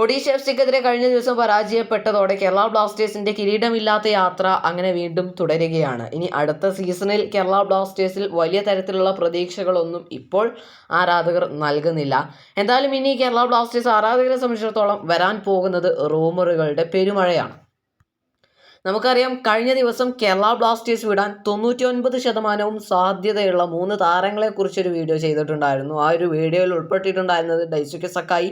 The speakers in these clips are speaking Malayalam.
ഒഡീഷ എഫ് സിക്കെതിരെ കഴിഞ്ഞ ദിവസം പരാജയപ്പെട്ടതോടെ കേരള ബ്ലാസ്റ്റേഴ്സിന്റെ കിരീടമില്ലാത്ത യാത്ര അങ്ങനെ വീണ്ടും തുടരുകയാണ്. ഇനി അടുത്ത സീസണിൽ കേരള ബ്ലാസ്റ്റേഴ്സിൽ വലിയ തരത്തിലുള്ള പ്രതീക്ഷകളൊന്നും ഇപ്പോൾ ആരാധകർ നൽകുന്നില്ല. എന്തായാലും ഇനി കേരള ബ്ലാസ്റ്റേഴ്സ് ആരാധകരെ സംബന്ധിച്ചിടത്തോളം വരാൻ പോകുന്നത് റൂമറുകളുടെ പെരുമഴയാണ്. നമുക്കറിയാം കഴിഞ്ഞ ദിവസം കേരള ബ്ലാസ്റ്റേഴ്സ് വിടാൻ തൊണ്ണൂറ്റി ഒൻപത് ശതമാനവും സാധ്യതയുള്ള മൂന്ന് താരങ്ങളെക്കുറിച്ചൊരു വീഡിയോ ചെയ്തിട്ടുണ്ടായിരുന്നു. ആ ഒരു വീഡിയോയിൽ ഉൾപ്പെട്ടിട്ടുണ്ടായിരുന്നത് ഡൈസുക്കെ സക്കായി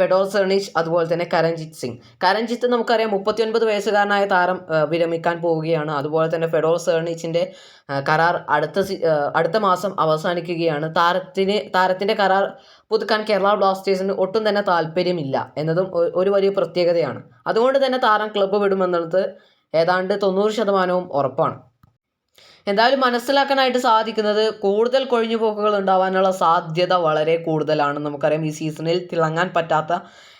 ഫെഡോർ സെർണിഷ് അതുപോലെ തന്നെ കരൺജിത് സിംഗ്. കരൺജിത്ത് നമുക്കറിയാം മുപ്പത്തിയൊൻപത് വയസ്സുകാരനായ താരം വിരമിക്കാൻ പോവുകയാണ്. അതുപോലെ തന്നെ ഫെഡോർ സെർണിച്ചിന്റെ കരാർ അടുത്ത അടുത്ത മാസം അവസാനിക്കുകയാണ്. താരത്തിന് താരത്തിന്റെ കരാർ പുതുക്കാൻ കേരള ബ്ലാസ്റ്റേഴ്സിന് ഒട്ടും തന്നെ താല്പര്യമില്ല എന്നതും ഒരു വലിയ പ്രത്യേകതയാണ്. അതുകൊണ്ട് തന്നെ താരം ക്ലബ്ബ് വിടുമെന്നുള്ളത് ഏതാണ്ട് തൊണ്ണൂറ് ശതമാനവും ഉറപ്പാണ്. എന്തായാലും മനസ്സിലാക്കാനായിട്ട് സാധിക്കുന്നത് കൂടുതൽ കൊഴിഞ്ഞുപോക്കുകൾ ഉണ്ടാവാനുള്ള സാധ്യത വളരെ കൂടുതലാണ്. നമുക്കറിയാം ഈ സീസണിൽ തിളങ്ങാൻ പറ്റാത്ത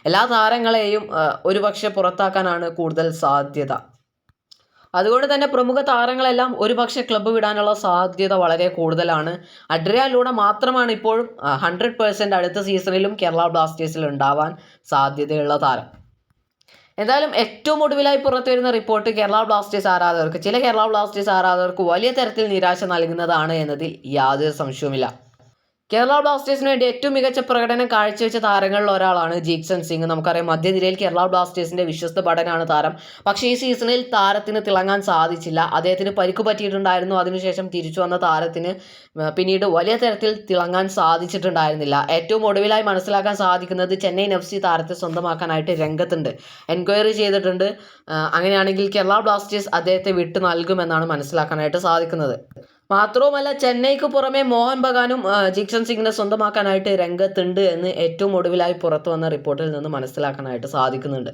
എല്ലാ താരങ്ങളെയും ഒരുപക്ഷെ പുറത്താക്കാനാണ് കൂടുതൽ സാധ്യത. അതുകൊണ്ട് തന്നെ പ്രമുഖ താരങ്ങളെല്ലാം ഒരുപക്ഷെ ക്ലബ്ബ് വിടാനുള്ള സാധ്യത വളരെ കൂടുതലാണ്. അഡ്രിയാലൂടെ മാത്രമാണ് ഇപ്പോഴും ഹൺഡ്രഡ് പേഴ്സന്റ് അടുത്ത സീസണിലും കേരള ബ്ലാസ്റ്റേഴ്സിൽ ഉണ്ടാവാൻ സാധ്യതയുള്ള താരം. എന്തായാലും ഏറ്റവും ഒടുവിലായി പുറത്തു വരുന്ന റിപ്പോർട്ട് കേരള ബ്ലാസ്റ്റേഴ്സ് ആരാധകർക്ക്. ചില കേരള ബ്ലാസ്റ്റേഴ്സ് ആരാധകർക്ക് വലിയ തരത്തിൽ നിരാശ നൽകുന്നതാണ് എന്നതിൽ യാതൊരു സംശയവുമില്ല. കേരള ബ്ലാസ്റ്റേഴ്സിന് വേണ്ടി ഏറ്റവും മികച്ച പ്രകടനം കാഴ്ചവെച്ച താരങ്ങളിൽ ഒരാളാണ് ജീക്സൺ സിംഗ്. നമുക്കറിയാം മധ്യനിരയിൽ കേരള ബ്ലാസ്റ്റേഴ്സിന്റെ വിശ്വസ്ത ഭടനാണ് താരം. പക്ഷേ ഈ സീസണിൽ താരത്തിന് തിളങ്ങാൻ സാധിച്ചില്ല. അദ്ദേഹത്തിന് പരിക്ക് പറ്റിയിട്ടുണ്ടായിരുന്നു. അതിനുശേഷം തിരിച്ചു വന്ന താരത്തിന് പിന്നീട് വലിയ തരത്തിൽ തിളങ്ങാൻ സാധിച്ചിട്ടുണ്ടായിരുന്നില്ല. ഏറ്റവും ഒടുവിലായി മനസ്സിലാക്കാൻ സാധിക്കുന്നത് ചെന്നൈ എഫ് സി താരത്തെ സ്വന്തമാക്കാനായിട്ട് രംഗത്തുണ്ട്. എൻക്വയറി ചെയ്തിട്ടുണ്ട്. അങ്ങനെയാണെങ്കിൽ കേരള ബ്ലാസ്റ്റേഴ്സ് അദ്ദേഹത്തെ വിട്ടു നൽകുമെന്നാണ് മനസ്സിലാക്കാനായിട്ട് സാധിക്കുന്നത്. മാത്രവുമല്ല ചെന്നൈക്ക് പുറമെ മോഹൻ ബഗാനും ജിക്ഷൻ സിംഗിനെ സ്വന്തമാക്കാനായിട്ട് രംഗത്തുണ്ട് എന്ന് ഏറ്റവും ഒടുവിലായി പുറത്തു വന്ന റിപ്പോർട്ടിൽ നിന്ന് മനസ്സിലാക്കാനായിട്ട് സാധിക്കുന്നുണ്ട്.